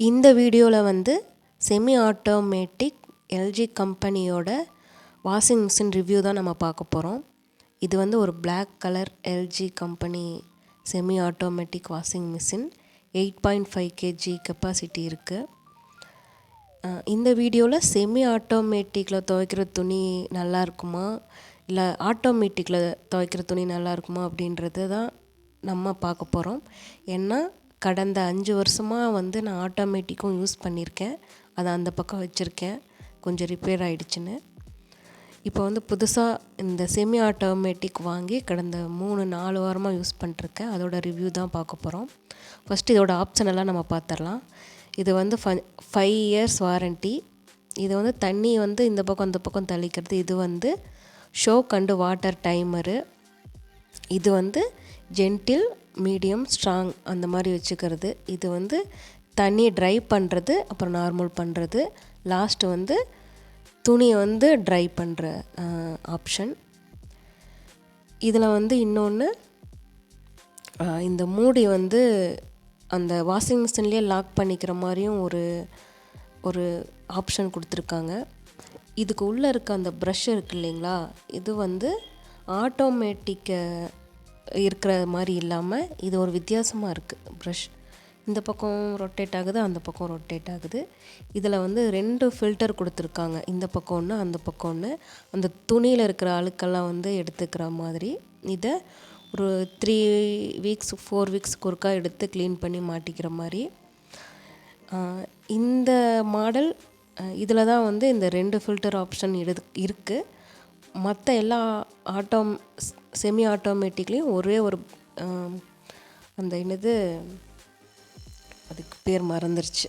இந்த வீடியோவில் வந்து செமி ஆட்டோமேட்டிக் எல்ஜி கம்பெனியோட வாஷிங் மிஷின் ரிவ்யூ தான் நம்ம பார்க்க போகிறோம் இது வந்து ஒரு black colour LG company semi automatic washing machine eight point five KG capacity இருக்குது இந்த வீடியோவில் செமி ஆட்டோமேட்டிக்கில் துவைக்கிற துணி நல்லா இருக்குமா? இல்லை ஆட்டோமேட்டிக்கில் துவைக்கிற துணி நல்லா இருக்குமா அப்படின்றது தான் நம்ம பார்க்க போகிறோம் ஏன்னா கடந்த அஞ்சு வருஷமாக வந்து நான் ஆட்டோமேட்டிக்கும் யூஸ் பண்ணியிருக்கேன். அதை அந்த பக்கம் வச்சுருக்கேன். கொஞ்சம் ரிப்பேர் ஆகிடுச்சின்னு இப்போ வந்து புதுசாக இந்த செமி ஆட்டோமேட்டிக் வாங்கி கடந்த மூணு நாலு வாரமாக யூஸ் பண்ணிருக்கேன். அதோட ரிவ்யூ தான் பார்க்க போகிறோம் ஃபஸ்ட்டு இதோட ஆப்ஷன் எல்லாம் நம்ம பார்த்துடலாம் இது வந்து ஃப ஃபைவ் இயர்ஸ் வாரண்ட்டி இது வந்து தண்ணி வந்து இந்த பக்கம் அந்த பக்கம் தளிக்கிறது. இது வந்து ஷோக் அண்டு வாட்டர் டைமரு இது வந்து ஜென்டில் மீடியம் ஸ்ட்ராங் அந்த மாதிரி வச்சுக்கிறது. இது வந்து தண்ணி ட்ரை பண்ணுறது அப்புறம் நார்மல் பண்ணுறது லாஸ்ட்டு வந்து துணியை வந்து ட்ரை பண்ணுற ஆப்ஷன் இதில் வந்து இன்னொன்று இந்த மூடி வந்து அந்த வாஷிங் மிஷின்லேயே லாக் பண்ணிக்கிற மாதிரியும் ஒரு ஒரு ஆப்ஷன் கொடுத்துருக்காங்க. இதுக்கு உள்ளே இருக்க அந்த ப்ரஷ் இருக்கு இல்லைங்களா? இது வந்து ஆட்டோமேட்டிக்கை இருக்கிற மாதிரி இல்லாமல் இது ஒரு வித்தியாசமாக இருக்குது ப்ரஷ் இந்த பக்கம் ரொட்டேட் ஆகுது அந்த பக்கம் ரொட்டேட் ஆகுது. இதில் வந்து ரெண்டு ஃபில்டர் கொடுத்துருக்காங்க. இந்த பக்கம் ஒன்று அந்த பக்கம் ஒன்று அந்த துணியில் இருக்கிற அழுக்கெல்லாம் வந்து எடுத்துக்கிற மாதிரி இதை ஒரு த்ரீ வீக்ஸ் ஃபோர் வீக்ஸ்க்கு ஒருக்கா எடுத்து க்ளீன் பண்ணி மாட்டிக்கிற மாதிரி. இந்த மாடல் இதில் தான் வந்து இந்த ரெண்டு ஃபில்டர் ஆப்ஷன் எடு இருக்குது மற்ற எல்லா ஆட்டோ செமி ஆட்டோமேட்டிக்லேயும் ஒரே ஒரு அந்த என்னது அதுக்கு பேர் மறந்துருச்சு.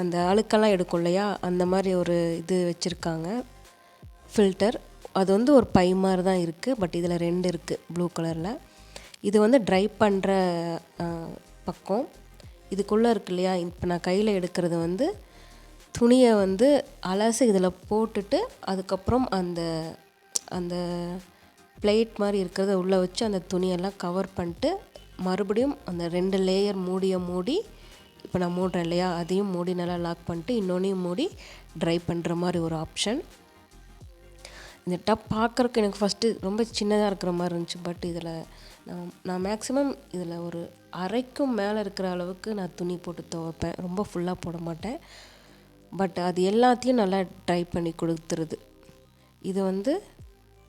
அந்த அழுக்கெல்லாம் எடுக்கும் இல்லையா அந்த மாதிரி ஒரு இது வச்சுருக்காங்க. ஃபில்டர் அது வந்து ஒரு பை மாதிரி தான் இருக்குது பட் இதில் ரெண்டு இருக்குது ப்ளூ கலரில் இது வந்து ட்ரை பண்ணுற பக்கம். இதுக்குள்ளே இருக்கு இல்லையா? இப்போ நான் கையில் எடுக்கிறது வந்து துணியை வந்து அலசி இதில் போட்டுட்டு அதுக்கப்புறம் அந்த அந்த பிளேட் மாதிரி இருக்கிறத உள்ளே வச்சு அந்த துணியெல்லாம் கவர் பண்ணிட்டு மறுபடியும் அந்த ரெண்டு லேயர் மூடியை மூடி இப்போ நான் மூடுறேன் இல்லையா அதையும் மூடி நல்லா லாக் பண்ணிட்டு இன்னொன்றையும் மூடி ட்ரை பண்ணுற மாதிரி ஒரு ஆப்ஷன் இந்த டப் பார்க்குறக்கு எனக்கு ஃபஸ்ட்டு ரொம்ப சின்னதாக இருக்கிற மாதிரி இருந்துச்சு பட் இதில் நான் நான் மேக்ஸிமம் இதில் ஒரு அரைக்கும் மேலே இருக்கிற அளவுக்கு நான் துணி போட்டு துவைப்பேன். ரொம்ப ஃபுல்லாக போட மாட்டேன். பட் அது எல்லாத்தையும் நல்லா ட்ரை பண்ணி கொடுத்துருது. இது வந்து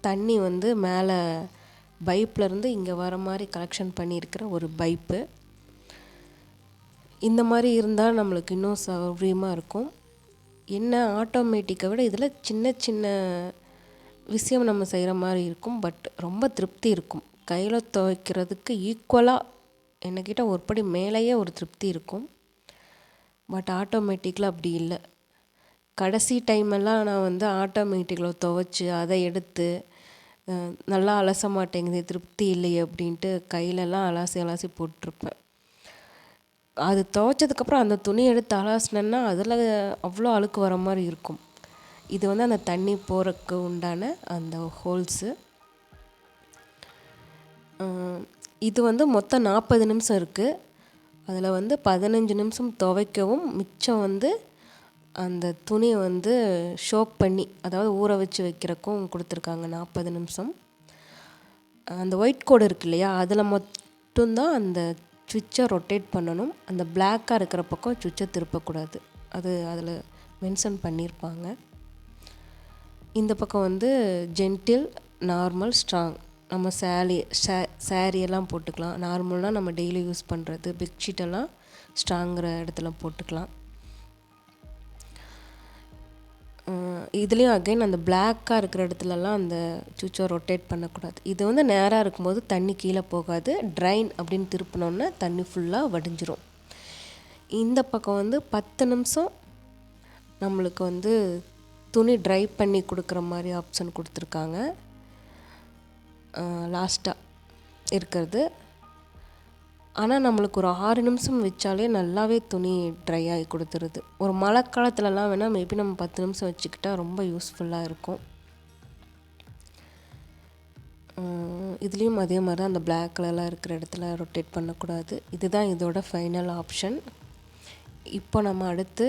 தண்ணி வந்து மேலே பைப்லேருந்து இங்கே வர மாதிரி கலெக்ஷன் பண்ணியிருக்கிற ஒரு பைப்பு. இந்த மாதிரி இருந்தால் நம்மளுக்கு இன்னும் சௌகரியமாக இருக்கும். என்ன ஆட்டோமேட்டிக்கை விட இதில் சின்ன சின்ன விஷயம் நம்ம செய்கிற மாதிரி இருக்கும் பட் ரொம்ப திருப்தி இருக்கும். கையில் துவைக்கிறதுக்கு ஈக்குவலாக என்னக்கிட்ட ஒரு படி மேலேயே ஒரு திருப்தி இருக்கும். பட் ஆட்டோமேட்டிக்கில் அப்படி இல்லை. கடைசி டைமெல்லாம் நான் வந்து ஆட்டோமேட்டிக்கில் துவைச்சி அதை எடுத்து நல்லா அலச மாட்டேங்குது திருப்தி இல்லையே அப்படின்ட்டு கையிலலாம் அலாசி அலாசி போட்டிருப்பேன். அது துவைச்சதுக்கப்புறம் அந்த துணி எடுத்து அலாசினேன்னா அதில் அவ்வளோ அழுக்கு வர மாதிரி இருக்கும். இது வந்து அந்த தண்ணி போகிறக்கு உண்டான அந்த ஹோல்ஸு இது வந்து மொத்தம் நாற்பது நிமிஷம் இருக்குது அதில் வந்து பதினஞ்சு நிமிஷம் துவைக்கவும் மிச்சம் வந்து அந்த துணியை வந்து ஷோக் பண்ணி அதாவது ஊற வச்சு வைக்கிறக்கும் கொடுத்துருக்காங்க. நாற்பது நிமிஷம். அந்த ஒயிட் கோடு இருக்கு இல்லையா அதில் மட்டும்தான் அந்த சுவிட்சை ரொட்டேட் பண்ணணும். அந்த பிளாக்காக இருக்கிற பக்கம் சுவிட்சை திருப்பக்கூடாது. அது அதில் மென்ஷன் பண்ணியிருப்பாங்க. இந்த பக்கம் வந்து ஜென்டில் நார்மல் ஸ்ட்ராங். நம்ம சேலி சே சேரீயெல்லாம் போட்டுக்கலாம். நார்மல்னால் நம்ம டெய்லி யூஸ் பண்ணுறது பெட்ஷீட்டெல்லாம் ஸ்ட்ராங்கிற இடத்துல போட்டுக்கலாம். இதுலேயும் அகைன் அந்த பிளாக்காக இருக்கிற இடத்துலலாம் அந்த சுவிட்சை ரொட்டேட் பண்ணக்கூடாது. இது வந்து நேராக இருக்கும்போது தண்ணி கீழே போகாது. ட்ரைன் அப்படின்னு திருப்பினோன்னே தண்ணி ஃபுல்லாக வடிஞ்சிரும். இந்த பக்கம் வந்து பத்து நிமிஷம் நம்மளுக்கு வந்து துணி ட்ரை பண்ணி கொடுக்குற மாதிரி ஆப்ஷன் கொடுத்துருக்காங்க. லாஸ்ட்டாக இருக்கிறது. ஆனால் நம்மளுக்கு ஒரு ஆறு நிமிஷம் வச்சாலே நல்லாவே துணி ட்ரை ஆகி கொடுத்துருது. ஒரு மழை காலத்துலலாம் வேணால் மேபி நம்ம பத்து நிமிஷம் வச்சுக்கிட்டால் ரொம்ப யூஸ்ஃபுல்லாக இருக்கும். இதுலேயும் அதே மாதிரி தான் அந்த பிளாக் கலர்லாம் இருக்கிற இடத்துல ரொட்டேட் பண்ணக்கூடாது. இதுதான் இதோட ஃபைனல் ஆப்ஷன் இப்போ நம்ம அடுத்து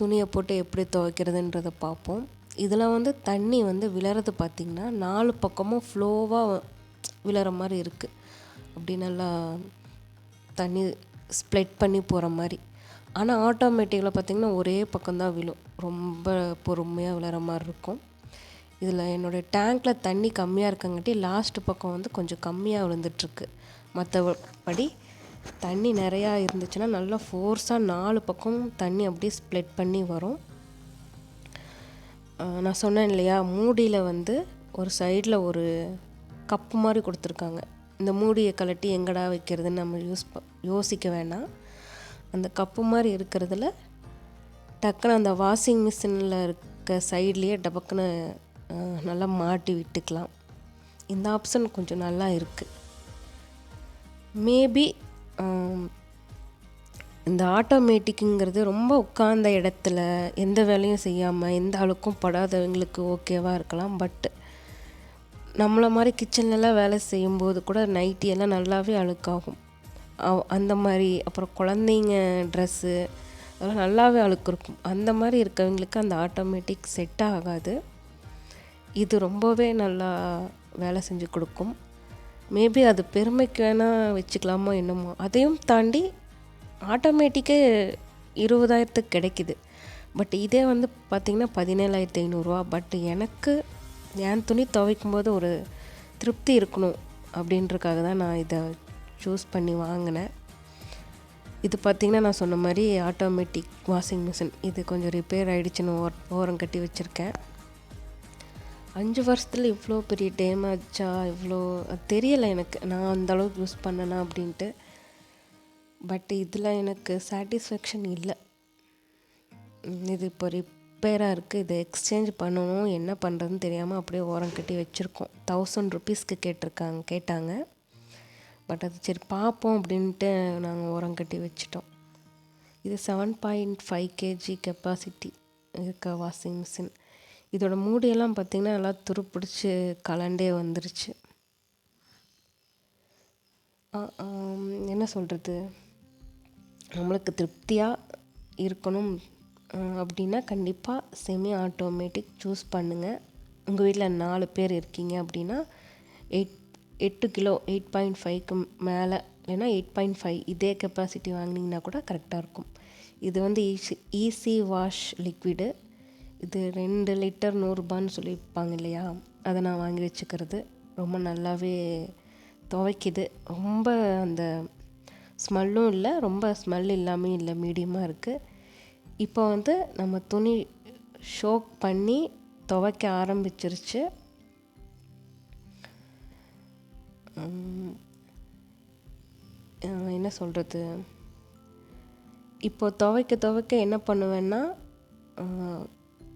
துணியை போட்டு எப்படி துவைக்கிறதுன்றதை பார்ப்போம். இதில் வந்து தண்ணி வந்து விழறது பார்த்திங்கன்னா நாலு பக்கமும் ஃப்ளோவாக விழற மாதிரி இருக்குது அப்படி நல்லா தண்ணி ஸ்ப்ளெட் பண்ணி போகிற மாதிரி. ஆனால் ஆட்டோமேட்டிக்கில் பார்த்திங்கன்னா ஒரே பக்கம்தான் விழும். ரொம்ப பொறுமையாக விழுற மாதிரி இருக்கும். இதில் என்னுடைய டேங்க்கில் தண்ணி கம்மியாக இருக்கங்காட்டி லாஸ்ட்டு பக்கம் வந்து கொஞ்சம் கம்மியாக விழுந்துட்டுருக்கு. மற்றபடி தண்ணி நிறையா இருந்துச்சுன்னா நல்லா ஃபோர்ஸாக நாலு பக்கம் தண்ணி அப்படியே ஸ்ப்ளெட் பண்ணி வரும். நான் சொன்னேன் இல்லையா? மூடியில் வந்து ஒரு சைடில் ஒரு கப்பு மாதிரி கொடுத்துருக்காங்க. இந்த மூடியை கலட்டி எங்கடா வைக்கிறதுன்னு நம்ம யூஸ் ப யோசிக்க வேணாம். அந்த கப்பு மாதிரி இருக்கிறதுல டக்குன்னு அந்த வாஷிங் மிஷினில் இருக்க சைட்லேயே டபக்குன்னு நல்லா மாட்டி விட்டுக்கலாம். இந்த ஆப்ஷன் கொஞ்சம் நல்லா இருக்குது மேபி இந்த ஆட்டோமேட்டிக்குங்கிறது ரொம்ப உட்கார்ந்த இடத்துல எந்த வேலையும் செய்யாமல் எந்த அளவுக்கும் படாதவங்களுக்கு ஓகேவாக இருக்கலாம் பட் நம்மளை மாதிரி கிச்சன்லலாம் வேலை செய்யும்போது கூட நைட்டி எல்லாம் நல்லாவே அழுக்காகும். அந்த மாதிரி அப்புறம் குழந்தைங்க ட்ரெஸ்ஸு அதெல்லாம் நல்லாவே அழுக்கு இருக்கும் அந்த மாதிரி இருக்கவங்களுக்கு அந்த ஆட்டோமேட்டிக் செட் ஆகாது. இது ரொம்பவே நல்லா வேலை செஞ்சு கொடுக்கும். மேபி அது பெருமைக்கு வேணால் வச்சுக்கலாமோ என்னமோ அதையும் தாண்டி ஆட்டோமேட்டிக்கே இருபதாயிரத்துக்கு கிடைக்கிது. பட் இதே வந்து பார்த்திங்கன்னா பதினேழாயிரத்தி ஐநூறுரூவா பட் எனக்கு என் துணி துவைக்கும் போது ஒரு திருப்தி இருக்கணும் அப்படின்றக்காக தான் நான் இதை சூஸ் பண்ணி வாங்கினேன். இது பார்த்திங்கன்னா நான் சொன்ன மாதிரி ஆட்டோமேட்டிக் வாஷிங் மிஷின் இது கொஞ்சம் ரிப்பேர் ஆகிடுச்சின்னு ஓரம் கட்டி வச்சுருக்கேன். அஞ்சு வருஷத்தில் இவ்வளோ பெரிய டேமேஜா இவ்வளோ தெரியலை எனக்கு. நான் அந்த அளவுக்கு யூஸ் பண்ணேன்னா அப்படின்ட்டு. பட் இதில் எனக்கு சாட்டிஸ்ஃபேக்ஷன் இல்லை. இது இப்போ ரிப் ரிப்பேராக இருக்குது. இதை எக்ஸ்சேஞ்ச் பண்ணணும். என்ன பண்ணுறதுன்னு தெரியாமல் அப்படியே ஓரம் கட்டி வச்சுருக்கோம். தௌசண்ட் ருபீஸ்க்கு கேட்டிருக்காங்க கேட்டாங்க. பட் அது சரி பார்ப்போம் அப்படின்ட்டு நாங்கள் ஓரம் கட்டி வச்சிட்டோம். இது seven point five KG capacity இருக்க வாஷிங் மிஷின் இதோட மூடியெல்லாம் பார்த்திங்கன்னா நல்லா துருப்பிடிச்சி கலண்டே வந்துருச்சு. என்ன சொல்கிறது நம்மளுக்கு திருப்தியாக இருக்கணும். அப்படின்னா கண்டிப்பாக செமி ஆட்டோமேட்டிக் சூஸ் பண்ணுங்கள் உங்கள் வீட்டில் நாலு பேர் இருக்கீங்க அப்படின்னா எயிட் எட்டு கிலோ எயிட் பாயிண்ட் ஃபைவ்க்கு மேலே இல்லைன்னா எயிட் பாயிண்ட் ஃபைவ் இதே கெப்பாசிட்டி வாங்கினீங்கன்னா கூட கரெக்டாக இருக்கும். இது வந்து ஈஸி ஈஸி வாஷ் லிக்விடு இது ரெண்டு லிட்டர் நூறுரூபான்னு சொல்லியிருப்பாங்க இல்லையா? அதை நான் வாங்கி வச்சுக்கிறது. ரொம்ப நல்லாவே துவைக்குது. ரொம்ப அந்த ஸ்மெல்லும் இல்லை ரொம்ப ஸ்மெல் இல்லாமல் இல்லை மீடியமாக இருக்குது இப்போ வந்து நம்ம துணி ஷோக் பண்ணி துவைக்க ஆரம்பிச்சிருச்சு. என்ன சொல்கிறது இப்போ துவைக்க துவைக்க என்ன பண்ணுவேன்னா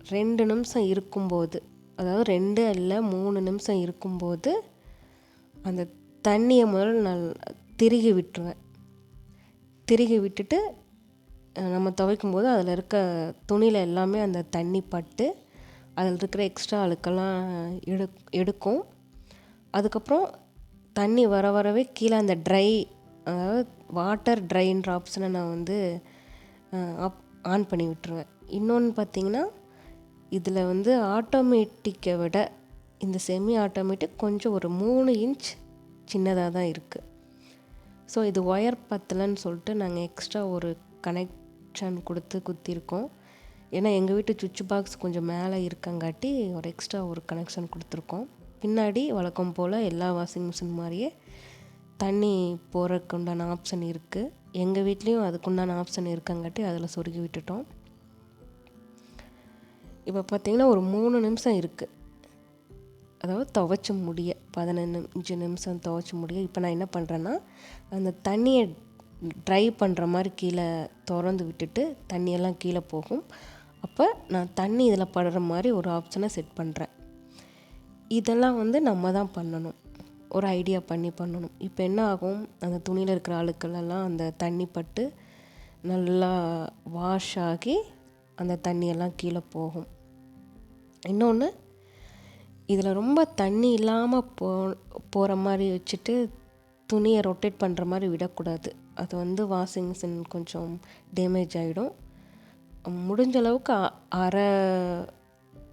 ரெண்டு நிமிஷம் இருக்கும்போது அதாவது ரெண்டு இல்லை மூணு நிமிஷம் இருக்கும்போது அந்த தண்ணியை முதல்ல நல் திருகி விட்டுருவேன். திருகி விட்டுட்டு நம்ம துவைக்கும் போது அதில் இருக்க துணியில் எல்லாமே அந்த தண்ணி பட்டு அதில் இருக்கிற எக்ஸ்ட்ரா அழுக்கெல்லாம் எடு எடுக்கும். அதுக்கப்புறம் தண்ணி வர வரவே கீழே அந்த ட்ரை அதாவது வாட்டர் ட்ரைன்ற ஆப்ஷனை நான் வந்து ஆப் ஆன் பண்ணி விட்டுருவேன். இன்னொன்று பார்த்திங்கன்னா இதில் வந்து ஆட்டோமேட்டிக்கை விட இந்த செமி ஆட்டோமேட்டிக் கொஞ்சம் ஒரு மூணு இன்ச் சின்னதாக தான் இருக்குது ஸோ இது ஒயர் பத்தலைன்னு சொல்லிட்டு நாங்கள் எக்ஸ்ட்ரா ஒரு கனெக்ட் கனெக்ஷன் கொடுத்து குத்திருக்கோம். ஏன்னா எங்கள் வீட்டு சுவிட்ச் பாக்ஸ் கொஞ்சம் மேலே இருக்கங்காட்டி ஒரு எக்ஸ்ட்ரா ஒரு கனெக்ஷன் கொடுத்துருக்கோம். பின்னாடி வழக்கம் போல் எல்லா வாஷிங் மிஷின் மாதிரியே தண்ணி போகிறதுக்கு உண்டான ஆப்ஷன் இருக்குது எங்கள் வீட்லேயும் அதுக்குண்டான ஆப்ஷன் இருக்கங்காட்டி அதில் சொருகி விட்டுட்டோம். இப்போ பார்த்திங்கன்னா ஒரு மூணு நிமிஷம் இருக்குது அதாவது துவைச்ச முடிய பதினஞ்சு நிமிஷம் துவைச்ச முடிய இப்போ நான் என்ன பண்ணுறேன்னா அந்த தண்ணியை ட்ரை பண்ணுற மாதிரி கீழே திறந்து விட்டுட்டு தண்ணியெல்லாம் கீழே போகும். அப்போ நான் தண்ணி இதில் படுற மாதிரி ஒரு ஆப்ஷனை செட் பண்ணுறேன் இதெல்லாம் வந்து நம்ம தான் பண்ணணும். ஒரு ஐடியா பண்ணி பண்ணணும். இப்போ என்ன ஆகும்? அந்த துணியில் இருக்கிற அழுக்களெல்லாம் அந்த தண்ணி பட்டு நல்லா வாஷ் ஆகி அந்த தண்ணியெல்லாம் கீழே போகும். இன்னொன்று இதில் ரொம்ப தண்ணி இல்லாமல் போ போகிற மாதிரி வச்சுட்டு துணியை ரொட்டேட் பண்ணுற மாதிரி விடக்கூடாது. அது வந்து வாஷிங் மிஷின் கொஞ்சம் டேமேஜ் ஆகிடும் முடிஞ்ச அளவுக்கு அரை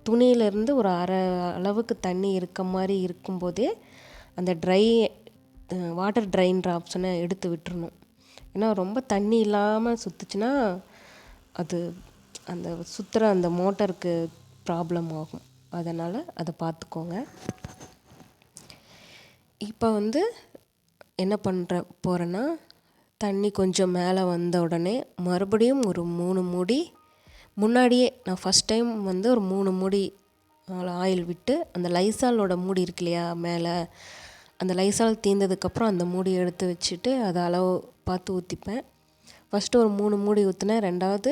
துணியிலேருந்து ஒரு அரை அளவுக்கு தண்ணி இருக்க மாதிரி இருக்கும்போதே அந்த ட்ரை வாட்டர் ட்ரைன்ற ஆப்ஷனை எடுத்து விட்டுறணும். ஏன்னா ரொம்ப தண்ணி இல்லாமல் சுற்றுச்சுன்னா அது அந்த சுற்றுற அந்த மோட்டருக்கு ப்ராப்ளம் ஆகும். அதனால் அதை பார்த்துக்கோங்க இப்போ வந்து என்ன பண்ணுற போகிறேன்னா தண்ணி கொஞ்சம் மேலே வந்த உடனே மறுபடியும் ஒரு மூணு மூடி முன்னாடியே நான் ஃபஸ்ட் டைம் வந்து ஒரு மூணு மூடி ஆயில் விட்டு அந்த லைசாலோட மூடி இருக்கு இல்லையா மேலே அந்த லைசால் தீர்ந்ததுக்கப்புறம் அந்த மூடி எடுத்து வச்சுட்டு அதை அளவு பார்த்து ஊற்றிப்பேன் ஃபஸ்ட்டு ஒரு மூணு மூடி ஊற்றினேன் ரெண்டாவது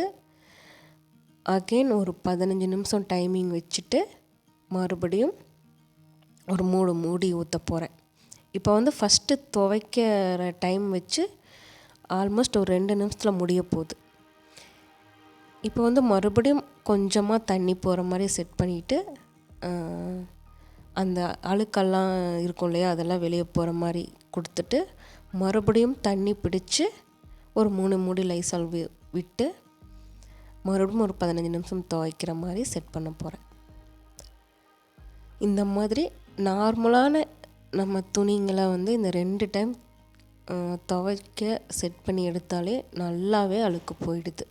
அகெயின் ஒரு பதினஞ்சு நிமிஷம் டைமிங் வச்சுட்டு மறுபடியும் ஒரு மூணு மூடி ஊற்ற போகிறேன் இப்போ வந்து ஃபஸ்ட்டு துவைக்கிற டைம் வச்சு ஆல்மோஸ்ட் ஒரு ரெண்டு நிமிஷத்தில் முடிய போகுது. இப்போ வந்து மறுபடியும் கொஞ்சமாக தண்ணி போகிற மாதிரி செட் பண்ணிவிட்டு அந்த அழுக்கெல்லாம் இருக்கும் இல்லையா அதெல்லாம் வெளியே போகிற மாதிரி கொடுத்துட்டு மறுபடியும் தண்ணி பிடிச்சி ஒரு மூணு மூடி லைசால் வி விட்டு மறுபடியும் ஒரு பதினஞ்சு நிமிஷம் துவைக்கிற மாதிரி செட் பண்ண போகிறேன் இந்த மாதிரி நார்மலான நம்ம துணிங்களை வந்து இந்த ரெண்டு டைம் துவைக்க செட் பண்ணி எடுத்தாலே நல்லாவே அழுக்கு போயிடுது.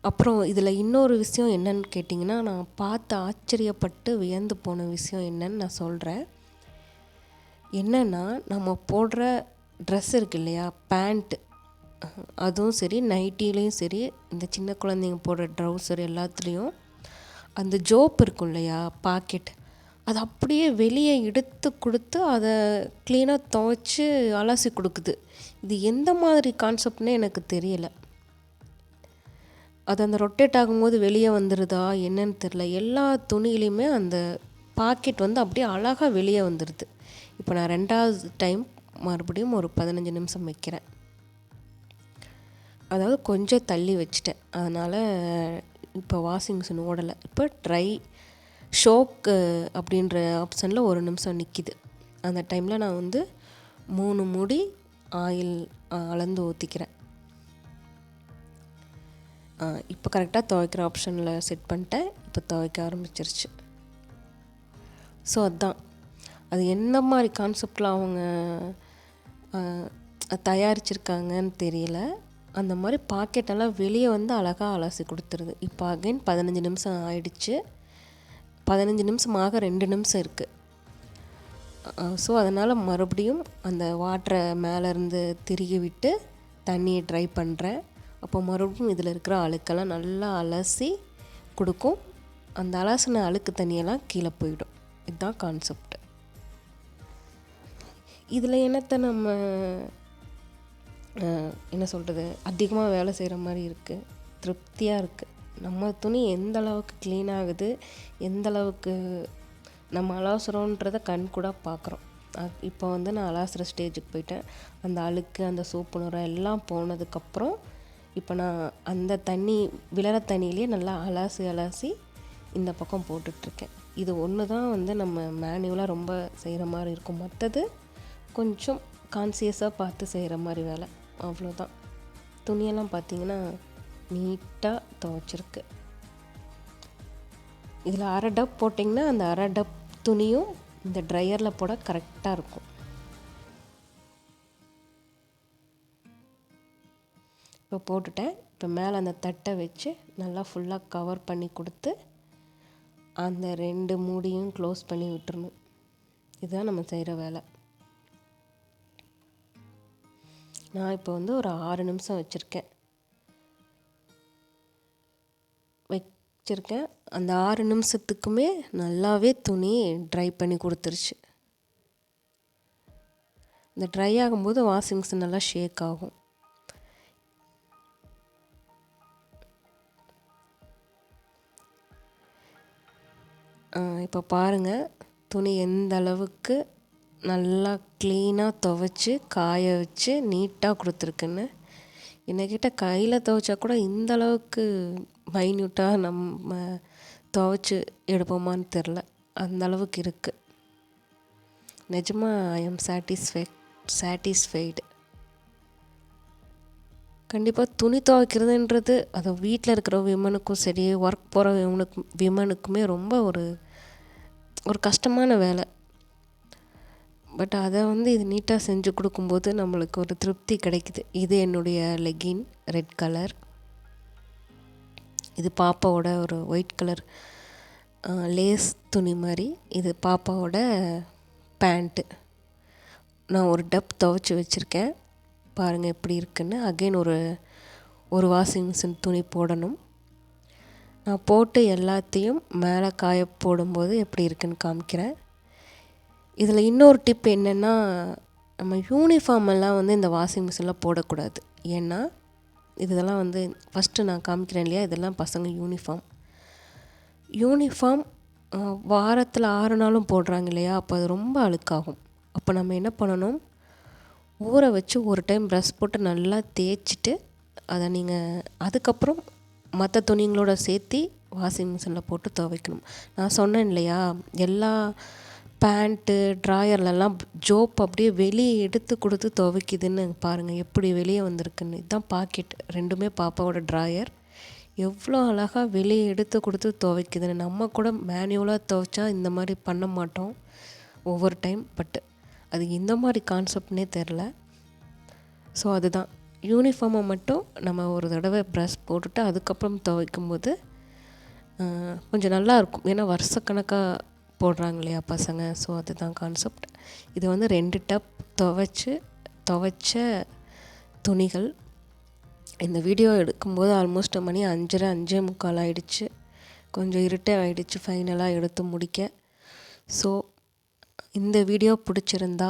அப்புறம் இதில் இன்னொரு விஷயம் என்னன்னு கேட்டிங்கன்னா நான் பார்த்து ஆச்சரியப்பட்டு வியந்து போன விஷயம் என்னன்னு நான் சொல்கிறேன் என்னென்னா நம்ம போடுற ட்ரெஸ் இருக்கு இல்லையா? பேண்ட்டு அதுவும் சரி நைட்டிலையும் சரி இந்த சின்ன குழந்தைங்க போடுற ட்ரௌசர் எல்லாத்துலேயும் அந்த ஜோப் இருக்கும் இல்லையா? பாக்கெட் அது அப்படியே வெளியே எடுத்து கொடுத்து அதை க்ளீனாக துவைச்சி அலசி கொடுக்குது. இது எந்த மாதிரி கான்செப்ட்னே எனக்கு தெரியலை. அது அந்த ரொட்டேட் ஆகும்போது வெளியே வந்துடுதா என்னன்னு தெரில எல்லா துணியிலையுமே அந்த பாக்கெட் வந்து அப்படியே அழகாக வெளியே வந்துடுது இப்போ நான் ரெண்டாவது டைம் மறுபடியும் ஒரு பதினஞ்சு நிமிஷம் வைக்கிறேன். அதாவது கொஞ்சம் தள்ளி வச்சுட்டேன். அதனால் இப்போ வாஷிங் மிஷின் ஓடலை. இப்போ ட்ரை ஷோக்கு அப்படின்ற ஆப்ஷனில் ஒரு நிமிஷம் நிற்கிது அந்த டைமில் நான் வந்து மூணு மூடி ஆயில் அளந்து ஊற்றிக்கிறேன் இப்போ கரெக்டாக துவைக்கிற ஆப்ஷனில் செட் பண்ணிட்டேன். இப்போ துவைக்க ஆரம்பிச்சிருச்சு. ஸோ அதுதான் அது என்ன மாதிரி கான்செப்டில் அவங்க தயாரிச்சிருக்காங்கன்னு தெரியல. அந்த மாதிரி பாக்கெட்டெல்லாம் வெளியே வந்து அழகாக அலசி கொடுத்துருது. இப்போ அகைன் பதினஞ்சு நிமிஷம் ஆயிடுச்சு. பதினஞ்சு நிமிஷம் ஆக ரெண்டு நிமிஷம் இருக்குது ஸோ அதனால் மறுபடியும் அந்த வாட்டரை மேலேருந்து திருகி விட்டு தண்ணியை ட்ரை பண்ணுறேன் அப்போ மறுபடியும் இதில் இருக்கிற அழுக்கெல்லாம் நல்லா அலசி கொடுக்கும். அந்த அலசின அழுக்கு தண்ணியெல்லாம் கீழே போயிடும். இதுதான் கான்செப்ட் இதில் என்னத்தை நம்ம என்ன சொல்கிறது அதிகமாக வேலை செய்கிற மாதிரி இருக்குது திருப்தியாக இருக்குது நம்ம துணி எந்த அளவுக்கு க்ளீன் ஆகுது எந்த அளவுக்கு நம்ம அலாசுறோன்றத கண் கூட பார்க்குறோம் இப்போ வந்து நான் அலாசுற ஸ்டேஜுக்கு போயிட்டேன். அந்த அழுக்கு அந்த சோப்பு நுரம் எல்லாம் போனதுக்கப்புறம் இப்போ நான் அந்த தண்ணி விளர தண்ணியிலே நல்லா அலாசி அலாசி இந்த பக்கம் போட்டுட்ருக்கேன் இது ஒன்று தான் வந்து நம்ம மேனுவலாக ரொம்ப செய்கிற மாதிரி இருக்கும். மற்றது கொஞ்சம் கான்சியஸாக பார்த்து செய்கிற மாதிரி வேலை. அவ்வளோதான் துணியெல்லாம் பார்த்தீங்கன்னா நீட்டாக துவைச்சிருக்கு. இதில் அரை டப் போட்டிங்கன்னா அந்த அரை டப் துணியும் இந்த ட்ரையரில் போட கரெக்டாக இருக்கும். இப்போ போட்டுட்டேன். இப்போ மேலே அந்த தட்டை வச்சு நல்லா ஃபுல்லாக கவர் பண்ணி கொடுத்து அந்த ரெண்டு மூடியும் க்ளோஸ் பண்ணி விட்டுறணும். இதுதான் நம்ம செய்கிற வேலை. நான் இப்போ வந்து ஒரு ஆறு நிமிஷம் வச்சுருக்கேன். வச்சுருக்கேன். அந்த ஆறு நிமிஷத்துக்குமே நல்லாவே துணி ட்ரை பண்ணி கொடுத்துருச்சு. இந்த ட்ரை ஆகும்போது வாஷிங் மிஷின் நல்லா ஷேக் ஆகும். இப்போ பாருங்கள் துணி எந்த அளவுக்கு நல்லா க்ளீனாக துவைச்சி காய வச்சு நீட்டாக கொடுத்துருக்குன்னு. என்னக்கிட்ட கையில் துவைச்சா கூட இந்த அளவுக்கு மைன்யூட்டாக நம்ம துவைச்சி எடுப்போமான்னு தெரில அந்த அளவுக்கு இருக்குது நிஜமாக ஐ எம் சாட்டிஸ்ஃபை சாட்டிஸ்ஃபைடு கண்டிப்பாக துணி துவைக்கிறதுன்றது அது வீட்டில் இருக்கிற விமனுக்கும் சரி ஒர்க் போகிற விமனுக்கு விமனுக்குமே ரொம்ப ஒரு ஒரு கஷ்டமான வேலை. பட் அதை வந்து இது நீட்டாக செஞ்சு கொடுக்கும்போது நம்மளுக்கு ஒரு திருப்தி கிடைக்குது. இது என்னுடைய லெகின் ரெட் கலர் இது பாப்பாவோட ஒரு ஒயிட் கலர் லேஸ் துணி மாதிரி. இது பாப்பாவோட பேண்ட்டு நான் ஒரு டப் துவைச்சி வச்சுருக்கேன். பாருங்கள் எப்படி இருக்குன்னு. அகெயின் ஒரு ஒரு வாஷிங் மிஷின் துணி போடணும். நான் போட்டு எல்லாத்தையும் மேலே காய போடும்போது எப்படி இருக்குன்னு காமிக்கிறேன். இதில் இன்னொரு டிப் என்னென்னா நம்ம யூனிஃபார்ம் எல்லாம் வந்து இந்த வாஷிங் மிஷினில் போடக்கூடாது. ஏன்னா இதெல்லாம் வந்து ஃபஸ்ட்டு நான் காமிக்கிறேன் இல்லையா? இதெல்லாம் பசங்க யூனிஃபார்ம் யூனிஃபார்ம் வாரத்தில் ஆறு நாளும் போடுறாங்க இல்லையா? அப்போ அது ரொம்ப அழுக்காகும். அப்போ நம்ம என்ன பண்ணணும்? ஊற வச்சு ஒரு டைம் ப்ரஷ் போட்டு நல்லா தேய்ச்சிட்டு அதை நீங்கள் அதுக்கப்புறம் மற்ற துணிங்களோட சேர்த்து வாஷிங் மிஷினில் போட்டு துவைக்கணும். நான் சொன்னேன் இல்லையா? எல்லா பேண்ட்டு ட்ராயர்லலாம் ஜோப் அப்படியே வெளியே எடுத்து கொடுத்து துவைக்குதுன்னு பாருங்கள் எப்படி வெளியே வந்திருக்குன்னு. இதுதான் பாக்கெட் ரெண்டுமே பாப்பாவோட ட்ராயர் எவ்வளோ அழகாக வெளியே எடுத்து கொடுத்து துவைக்குதுன்னு. நம்ம கூட மேனுவலாக துவைச்சா இந்த மாதிரி பண்ண மாட்டோம். ஒவ்வொரு டைம் பட் அது இந்த மாதிரி கான்செப்ட்னே தெரில ஸோ அதுதான். யூனிஃபார்மை மட்டும் நம்ம ஒரு தடவை ப்ரஷ் போட்டுட்டு அதுக்கப்புறம் துவைக்கும் போது கொஞ்சம் நல்லாயிருக்கும் ஏன்னா வருஷக்கணக்காக போடுறாங்க இல்லையா பசங்க? ஸோ அதுதான் கான்செப்ட் இது வந்து ரெண்டு டப் துவைச்சி துவைச்ச துணிகள். இந்த வீடியோ எடுக்கும்போது ஆல்மோஸ்ட் மணி அஞ்சரை அஞ்சே முக்கால் ஆகிடுச்சு கொஞ்சம் இருட்டே ஆகிடுச்சு ஃபைனலாக எடுத்து முடிக்க. ஸோ இந்த வீடியோ பிடிச்சிருந்தா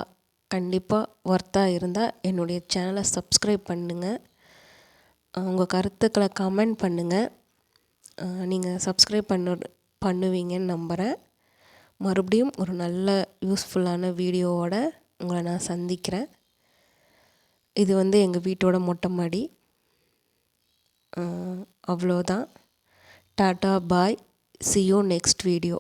கண்டிப்பாக ஒர்த்தாக இருந்தால் என்னுடைய சேனலை சப்ஸ்கிரைப் பண்ணுங்கள் உங்கள் கருத்துக்களை கமெண்ட் பண்ணுங்கள் நீங்கள் சப்ஸ்கிரைப் பண்ண பண்ணுவீங்கன்னு நம்புகிறேன் மறுபடியும் ஒரு நல்ல யூஸ்ஃபுல்லான வீடியோவோட உங்களை நான் சந்திக்கிறேன். இது வந்து எங்கள் வீட்டோட மொட்டை மாடி. அவ்வளோதான். Tata bye. See you next video